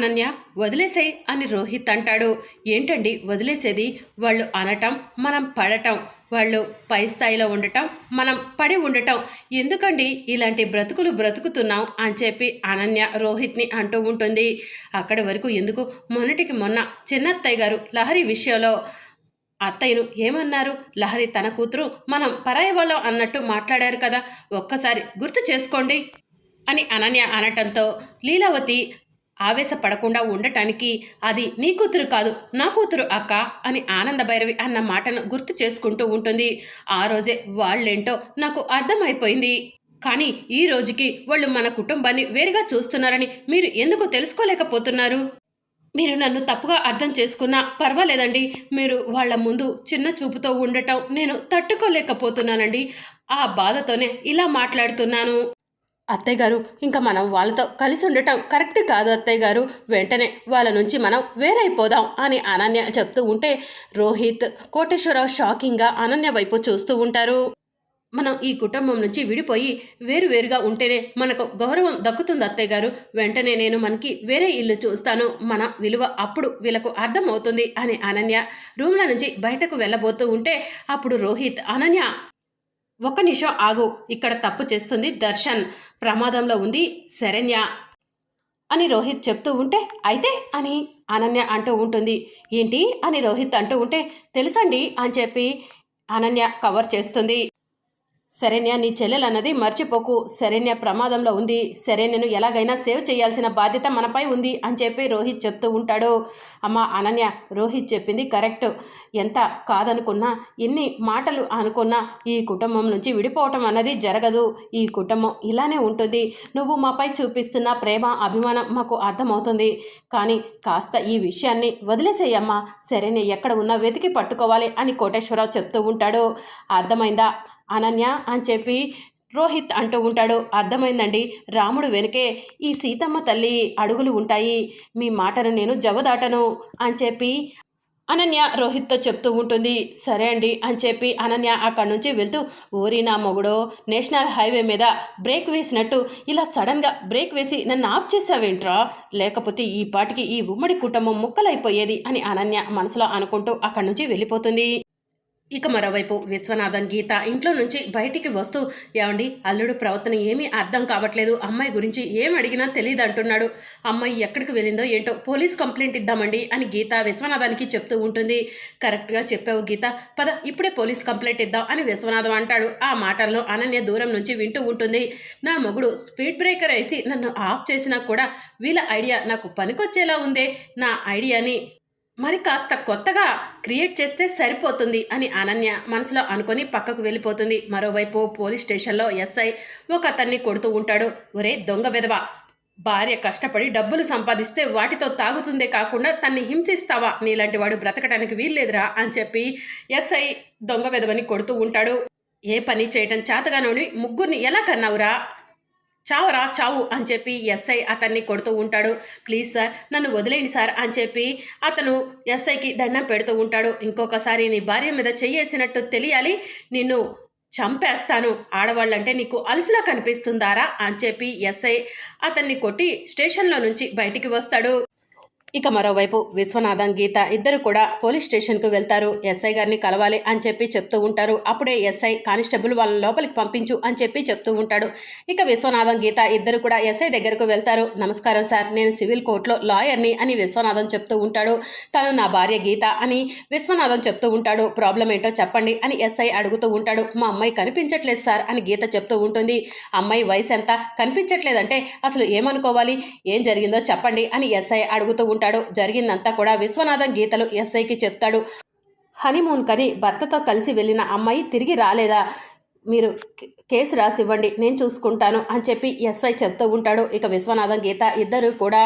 అనన్య వదిలేసే అని రోహిత్ అంటాడు. ఏంటండి వదిలేసేది? వాళ్ళు అనటం మనం పడటం వాళ్ళు పై స్థాయిలో ఉండటం మనం పడి ఉండటం. ఎందుకండి ఇలాంటి బ్రతుకులు బ్రతుకుతున్నాం అని చెప్పి అనన్య రోహిత్ని అంటూ ఉంటుంది. అక్కడి వరకు ఎందుకు? మొన్నటికి మొన్న చిన్నత్తయ్య గారు లహరి విషయంలో అత్తయ్యను ఏమన్నారు? లహరి తన కూతురు మనం పరాయి వాళ్ళం అన్నట్టు మాట్లాడారు కదా ఒక్కసారి గుర్తు చేసుకోండి అని అనన్య అనటంతో లీలావతి ఆవేశపడకుండా ఉండటానికి అది నీ కూతురు కాదు నా కూతురు అక్క అని ఆనంద భైరవి అన్న మాటను గుర్తు చేసుకుంటూ ఉంటుంది. ఆ రోజే వాళ్ళేంటో నాకు అర్థమైపోయింది. కానీ ఈ రోజుకి వాళ్ళు మన కుటుంబాన్ని వేరుగా చూస్తున్నారని మీరు ఎందుకు తెలుసుకోలేకపోతున్నారు? మీరు నన్ను తప్పుగా అర్థం చేసుకున్నా పర్వాలేదండి. మీరు వాళ్ళ ముందు చిన్న చూపుతో ఉండటం నేను తట్టుకోలేకపోతున్నానండి. ఆ బాధతోనే ఇలా మాట్లాడుతున్నాను. అత్తయ్య గారు ఇంకా మనం వాళ్ళతో కలిసి ఉండటం కరెక్ట్ కాదు అత్తయ్య గారు. వెంటనే వాళ్ళ నుంచి మనం వేరైపోదాం అని అనన్య చెప్తూ ఉంటే రోహిత్ కోటేశ్వరరావు షాకింగ్గా అనన్య వైపు చూస్తూ ఉంటారు. మనం ఈ కుటుంబం నుంచి విడిపోయి వేరువేరుగా ఉంటేనే మనకు గౌరవం దక్కుతుంది అత్తయ్య గారు. వెంటనే నేను మనకి వేరే ఇల్లు చూస్తాను. మన విలువ అప్పుడు వీళ్ళకు అర్థమవుతుంది అని అనన్య రూమ్ల నుంచి బయటకు వెళ్ళబోతూ ఉంటే అప్పుడు రోహిత్ అనన్య ఒక్క నిమిషం ఆగు ఇక్కడ తప్పు చేస్తుంది దర్శన్. ప్రమాదంలో ఉంది శరణ్య అని రోహిత్ చెప్తూ ఉంటే అయితే అని అనన్య అంటూ ఉంటుంది. ఏంటి అని రోహిత్ అంటూ ఉంటే తెలుసండి అని చెప్పి అనన్య కవర్ చేస్తుంది. శరణ్య నీ చెల్లెలన్నది మర్చిపోకు. శరణ్య ప్రమాదంలో ఉంది. శరణ్యను ఎలాగైనా సేవ్ చేయాల్సిన బాధ్యత మనపై ఉంది అని చెప్పి రోహిత్ చెప్తూ ఉంటాడు. అమ్మ అనన్య రోహిత్ చెప్పింది కరెక్ట్. ఎంత కాదనుకున్నా ఎన్ని మాటలు అనుకున్నా ఈ కుటుంబం నుంచి విడిపోవటం అన్నది జరగదు. ఈ కుటుంబం ఇలానే ఉంటుంది. నువ్వు మాపై చూపిస్తున్న ప్రేమ అభిమానం మాకు అర్థమవుతుంది. కానీ కాస్త ఈ విషయాన్ని వదిలేసేయమ్మా శరణ్య ఎక్కడ ఉన్నా వెతికి పట్టుకోవాలి అని కోటేశ్వరరావు చెప్తూ ఉంటాడు. అర్థమైందా? అనన్య అని చెప్పి రోహిత్ అంటూ ఉంటాడు. అర్థమైందండి? రాముడు వెనుకే ఈ సీతమ్మ తల్లి అడుగులు ఉంటాయి. మీ మాటను నేను జవదాటను అని చెప్పి అనన్య రోహిత్తో చెప్తూ ఉంటుంది. సరే అండి అని చెప్పి అనన్య అక్కడి నుంచి వెళ్తూ ఊరి నా మొగుడో నేషనల్ హైవే మీద బ్రేక్ వేసినట్టు ఇలా సడన్గా బ్రేక్ వేసి నన్ను ఆఫ్ చేసావేంట్రా? లేకపోతే ఈ పాటికి ఈ ఉమ్మడి కుటుంబం ముక్కలైపోయేది అని అనన్య మనసులో అనుకుంటూ అక్కడి నుంచి వెళ్ళిపోతుంది. ఇక మరోవైపు విశ్వనాథన్ గీత ఇంట్లో నుంచి బయటికి వస్తూ ఏమండి అల్లుడు ప్రవర్తన ఏమీ అర్థం కావట్లేదు. అమ్మాయి గురించి ఏం అడిగినా తెలియదు అంటున్నాడు. అమ్మాయి ఎక్కడికి వెళ్ళిందో ఏంటో పోలీస్ కంప్లైంట్ ఇద్దామండి అని గీత విశ్వనాథానికి చెప్తూ ఉంటుంది. కరెక్ట్గా చెప్పావు గీత. పద ఇప్పుడే పోలీస్ కంప్లైంట్ ఇద్దాం అని విశ్వనాథం అంటాడు. ఆ మాటల్లో అనన్య దూరం నుంచి వింటూ ఉంటుంది. నా మొగుడు స్పీడ్ బ్రేకర్ వేసి నన్ను ఆఫ్ చేసినా కూడా వీళ్ళ ఐడియా నాకు పనికొచ్చేలా ఉందే. నా ఐడియాని మరి కాస్త కొత్తగా క్రియేట్ చేస్తే సరిపోతుంది అని అనన్య మనసులో అనుకొని పక్కకు వెళ్ళిపోతుంది. మరోవైపు పోలీస్ స్టేషన్లో ఎస్ఐ ఒక అతన్ని కొడుతూ ఉంటాడు. ఒరే దొంగ విధవ భార్య కష్టపడి డబ్బులు సంపాదిస్తే వాటితో తాగుతుందే కాకుండా తన్ని హింసిస్తావా? నీలాంటి వాడు బ్రతకడానికి వీల్లేదురా అని చెప్పి ఎస్ఐ దొంగ విధవని కొడుతూ ఉంటాడు. ఏ పని చేయటం చేతగానోని ముగ్గురిని ఎలా కన్నావురా? చావరా చావు అని చెప్పి ఎస్ఐ అతన్ని కొడుతూ ఉంటాడు. ప్లీజ్ సార్ నన్ను వదిలేండి సార్ అని చెప్పి అతను ఎస్ఐకి దండం పెడుతూ ఉంటాడు. ఇంకొకసారి నీ భార్య మీద చెయ్యేసినట్టు తెలియాలి. నిన్ను చంపేస్తాను. ఆడవాళ్ళంటే నీకు అలసిలా కనిపిస్తుందారా అని చెప్పి ఎస్ఐ అతన్ని కొట్టి స్టేషన్లో నుంచి బయటికి వస్తాడు. ఇక మరోవైపు విశ్వనాథం గీత ఇద్దరు కూడా పోలీస్ స్టేషన్కు వెళ్తారు. ఎస్ఐ గారిని కలవాలి అని చెప్పి చెప్తూ ఉంటారు. అప్పుడే ఎస్ఐ కానిస్టేబుల్ వాళ్ళని లోపలికి పంపించు అని చెప్పి చెప్తూ ఉంటాడు. ఇక విశ్వనాథం గీత ఇద్దరు కూడా ఎస్ఐ దగ్గరకు వెళ్తారు. నమస్కారం సార్ నేను సివిల్ కోర్టులో లాయర్ని అని విశ్వనాథం చెప్తూ ఉంటాడు. తను నా భార్య గీత అని విశ్వనాథం చెప్తూ ఉంటాడు. ప్రాబ్లం ఏంటో చెప్పండి అని ఎస్ఐ అడుగుతూ ఉంటాడు. మా అమ్మాయి కనిపించట్లేదు సార్ అని గీత చెప్తూ ఉంటుంది. అమ్మాయి వయసు ఎంత? కనిపించట్లేదంటే అసలు ఏమనుకోవాలి? ఏం జరిగిందో చెప్పండి అని ఎస్ఐ అడుగుతూ ఉంటాడు జరిగిందంతా కూడా విశ్వనాథం గీతలు ఎస్ఐకి చెప్తాడు. హనీమూన్ కని భర్తతో కలిసి వెళ్ళిన అమ్మాయి తిరిగి రాలేదా? మీరు కేసు రాసి ఇవ్వండి నేను చూసుకుంటాను అని చెప్పి ఎస్ఐ చెప్తూ ఉంటాడు. ఇక విశ్వనాథం గీత ఇద్దరు కూడా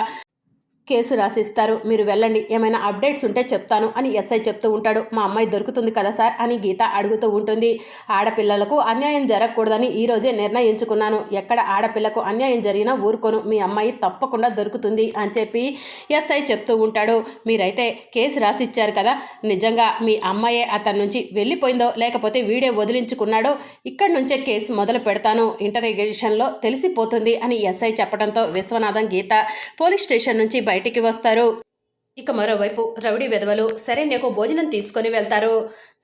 కేసు రాసిస్తారు. మీరు వెళ్ళండి. ఏమైనా అప్డేట్స్ ఉంటే చెప్తాను అని ఎస్ఐ చెప్తూ ఉంటాడు. మా అమ్మాయి దొరుకుతుంది కదా సార్ అని గీత అడుగుతూ ఉంటుంది. ఆడపిల్లలకు అన్యాయం జరగకూడదని ఈరోజే నిర్ణయించుకున్నాను. ఎక్కడ ఆడపిల్లకు అన్యాయం జరిగినా ఊరుకోను. మీ అమ్మాయి తప్పకుండా దొరుకుతుంది అని చెప్పి ఎస్ఐ చెప్తూ ఉంటాడు. మీరైతే కేసు రాసిచ్చారు కదా. నిజంగా మీ అమ్మాయే అతని నుంచి వెళ్ళిపోయిందో లేకపోతే వీడే వదిలించుకున్నాడో ఇక్కడి నుంచే కేసు మొదలు పెడతాను. ఇంటర్గేషన్లో తెలిసిపోతుంది అని ఎస్ఐ చెప్పడంతో విశ్వనాథం గీత పోలీస్ స్టేషన్ నుంచి బయటికి వస్తారు. ఇక మరోవైపు రౌడీ వెధవలు శరణ్యకు భోజనం తీసుకొని వెళ్తారు.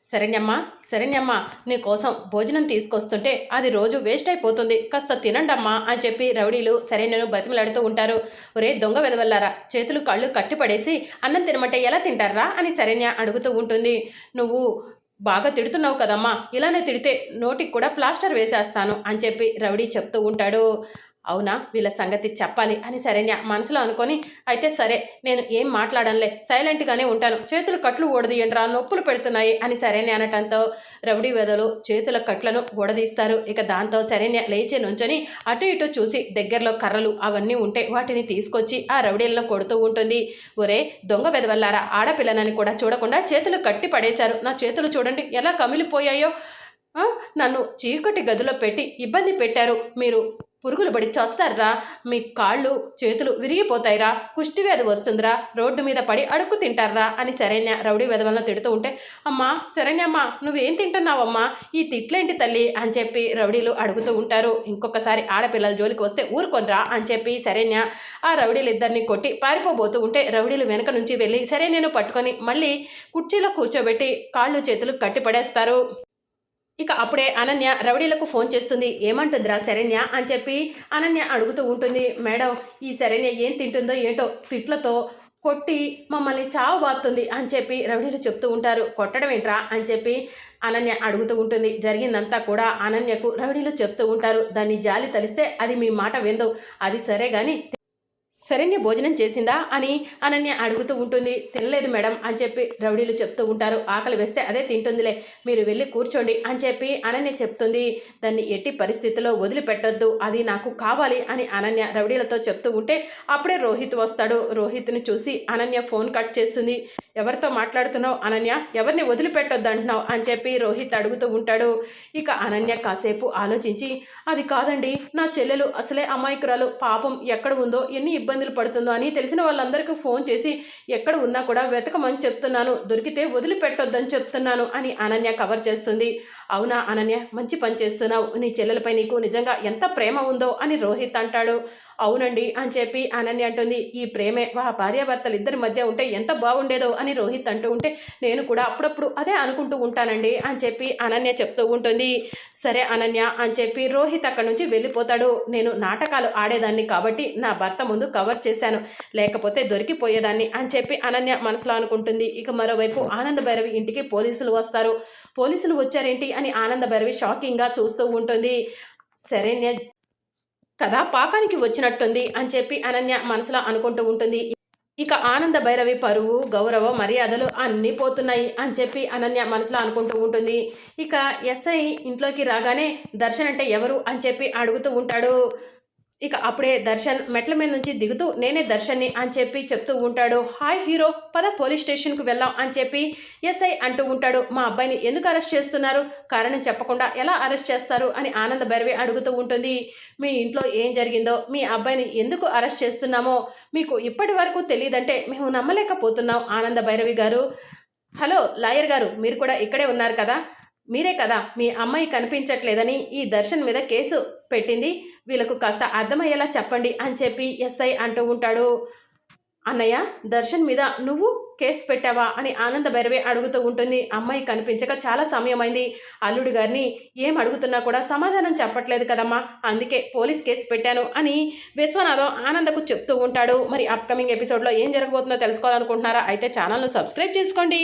శరణ్యమ్మ శరణ్యమ్మ నీ కోసం భోజనం తీసుకొస్తుంటే అది రోజు వేస్ట్ అయిపోతుంది. కాస్త తినండమ్మా అని చెప్పి రౌడీలు శరణ్యను బతిమలాడుతూ ఉంటారు. ఒరే దొంగ వెదవల్లారా చేతులు కళ్ళు కట్టిపడేసి అన్నం తినమంటే ఎలా తింటారా అని శరణ్య అడుగుతూ ఉంటుంది. నువ్వు బాగా తిడుతున్నావు కదమ్మా ఇలానే తిడితే నోటికి కూడా ప్లాస్టర్ వేసేస్తాను అని చెప్పి రౌడీ చెప్తూ ఉంటాడు. అవునా? వీళ్ళ సంగతి చెప్పాలి అని శరణ్య మనసులో అనుకొని అయితే సరే నేను ఏం మాట్లాడనులే సైలెంట్గానే ఉంటాను. చేతులు కట్లు ఊడదీయండిరా నొప్పులు పెడుతున్నాయి అని శరణ్య అనటంతో రౌడీ వెదలు చేతుల కట్లను ఊడదీస్తారు. ఇక దాంతో శరణ్య లేచి నుంచొని అటు ఇటు చూసి దగ్గరలో కర్రలు అవన్నీ ఉంటే వాటిని తీసుకొచ్చి ఆ రౌడీలను కొడుతూ ఉంటుంది. ఒరే దొంగ వెదవల్లారా ఆడపిల్లనని కూడా చూడకుండా చేతులు కట్టి పడేశారు. నా చేతులు చూడండి ఎలా కమిలిపోయాయో. నన్ను చీకటి గదిలో పెట్టి ఇబ్బంది పెట్టారు. మీరు పురుగులు పడి చస్తారా మీ కాళ్ళు చేతులు విరిగిపోతాయిరా. కుష్టి వ్యాధి వస్తుందిరా. రోడ్డు మీద పడి అడుక్కు తింటారా? అని శరణ్య రౌడీ వెధవలను తిడుతూ ఉంటే అమ్మా శరణ్యమ్మ నువ్వేం తింటున్నావమ్మా? ఈ తిట్లేంటి తల్లి? అని చెప్పి రౌడీలు అడుగుతూ ఉంటారు. ఇంకొకసారి ఆడపిల్లల జోలికి వస్తే ఊరుకొనరా? అని చెప్పి శరణ్య ఆ రౌడీలు ఇద్దరిని కొట్టి పారిపోబోతూ ఉంటే రౌడీలు వెనక నుంచి వెళ్ళి శరణ్యను పట్టుకొని మళ్ళీ కుర్చీలో కూర్చోబెట్టి కాళ్ళు చేతులు కట్టి పడేస్తారు ఇక అప్పుడే అనన్య రౌడీలకు ఫోన్ చేస్తుంది. ఏమంటుందిరా శరణ్య అని చెప్పి అనన్య అడుగుతూ ఉంటుంది. మేడం ఈ శరణ్య ఏం తింటుందో ఏంటో తిట్లతో కొట్టి మమ్మల్ని చావు బాతుంది అని చెప్పి రౌడీలు చెప్తూ ఉంటారు. కొట్టడం ఏంట్రా అని చెప్పి అనన్య అడుగుతూ ఉంటుంది. జరిగిందంతా కూడా అనన్యకు రౌడీలు చెప్తూ ఉంటారు. దాన్ని జాలి తలిస్తే అది మీ మాట విందు. అది సరే కానీ శరణ్య భోజనం చేసిందా అని అనన్య అడుగుతూ ఉంటుంది. తినలేదు మేడం అని చెప్పి రౌడీలు చెప్తూ ఉంటారు. ఆకలి వేస్తే అదే తింటుందిలే మీరు వెళ్ళి కూర్చోండి అని చెప్పి అనన్య చెప్తుంది. దాన్ని ఎట్టి పరిస్థితిలో వదిలిపెట్టొద్దు అది నాకు కావాలి అని అనన్య రౌడీలతో చెప్తూ ఉంటే అప్పుడే రోహిత్ వస్తాడు. రోహిత్ని చూసి అనన్య ఫోన్ కట్ చేస్తుంది. ఎవరితో మాట్లాడుతున్నావు అనన్య? ఎవరిని వదిలిపెట్టొద్దు అంటున్నావు అని చెప్పి రోహిత్ అడుగుతూ ఉంటాడు. ఇక అనన్య కాసేపు ఆలోచించి అది కాదండి నా చెల్లెలు అసలే అమాయకురాలు. పాపం ఎక్కడ ఉందో ఎన్ని ఇబ్బందులు పడుతుందో అని తెలిసిన వాళ్ళందరికీ ఫోన్ చేసి ఎక్కడ ఉన్నా కూడా వెతకమని చెప్తున్నాను. దొరికితే వదిలిపెట్టొద్దని చెప్తున్నాను అని అనన్య కవర్ చేస్తుంది. అవునా అనన్య మంచి పని చేస్తున్నావు. నీ చెల్లెలపై నీకు నిజంగా ఎంత ప్రేమ ఉందో అని రోహిత్ అంటాడు. అవునండి అని చెప్పి అనన్య అంటుంది. ఈ ప్రేమే వా భార్యాభర్తలు ఇద్దరి మధ్య ఉంటే ఎంత బాగుండేదో అని రోహిత్ అంటూ ఉంటే నేను కూడా అప్పుడప్పుడు అదే అనుకుంటూ ఉంటానండి అని చెప్పి అనన్య చెప్తూ ఉంటుంది. సరే అనన్య అని చెప్పి రోహిత్ అక్కడి నుంచి వెళ్ళిపోతాడు. నేను నాటకాలు ఆడేదాన్ని కాబట్టి నా భర్త ముందు కవర్ చేశాను. లేకపోతే దొరికిపోయేదాన్ని అని చెప్పి అనన్య మనసులో అనుకుంటుంది. ఇక మరోవైపు ఆనంద భైరవి ఇంటికి పోలీసులు వస్తారు. పోలీసులు వచ్చారేంటి అని ఆనంద భైరవి షాకింగ్గా చూస్తూ ఉంటుంది. శరణ్య కదా పాకానికి వచ్చినట్టుంది అని చెప్పి అనన్య మనసులో అనుకుంటూ ఉంటుంది. ఇక ఆనంద భైరవి పరువు గౌరవ మర్యాదలు అన్నీ పోతున్నాయి అని చెప్పి అనన్య మనసులో అనుకుంటూ ఉంటుంది. ఇక ఎస్ఐ ఇంట్లోకి రాగానే దర్శన్ అంటే ఎవరు? అని చెప్పి అడుగుతూ ఉంటాడు. ఇక అప్పుడే దర్శన్ మెట్ల మీద నుంచి దిగుతూ నేనే దర్శన్ని అని చెప్పి చెప్తూ ఉంటాడు. హాయ్ హీరో పద పోలీస్ స్టేషన్కు వెళ్దాం అని చెప్పి ఎస్ఐ అంటూ ఉంటాడు. మా అబ్బాయిని ఎందుకు అరెస్ట్ చేస్తున్నారు? కారణం చెప్పకుండా ఎలా అరెస్ట్ చేస్తారు? అని ఆనంద భైరవి అడుగుతూ ఉంటుంది. మీ ఇంట్లో ఏం జరిగిందో మీ అబ్బాయిని ఎందుకు అరెస్ట్ చేస్తున్నామో మీకు ఇప్పటి వరకు తెలియదంటే మేము నమ్మలేకపోతున్నాం ఆనంద భైరవి గారు. హలో లాయర్ గారు మీరు కూడా ఇక్కడే ఉన్నారు కదా? మీరే కదా మీ అమ్మాయి కనిపించట్లేదని ఈ దర్శన్ మీద కేసు పెట్టింది. వీళ్ళకు కాస్త అర్థమయ్యేలా చెప్పండి అని చెప్పి ఎస్ఐ అంటూ ఉంటాడు. అన్నయ్య దర్శన్ మీద నువ్వు కేసు పెట్టావా అని ఆనంద భైరవి అడుగుతూ ఉంటుంది. అమ్మాయి కనిపించక చాలా సమయమైంది. అల్లుడు గారిని ఏం అడుగుతున్నా కూడా సమాధానం చెప్పట్లేదు కదమ్మా అందుకే పోలీస్ కేసు పెట్టాను అని విశ్వనాథం ఆనందకు చెప్తూ ఉంటాడు. మరి అప్కమింగ్ ఎపిసోడ్లో ఏం జరగబోతుందో తెలుసుకోవాలనుకుంటున్నారా? అయితే ఛానల్ను సబ్స్క్రైబ్ చేసుకోండి.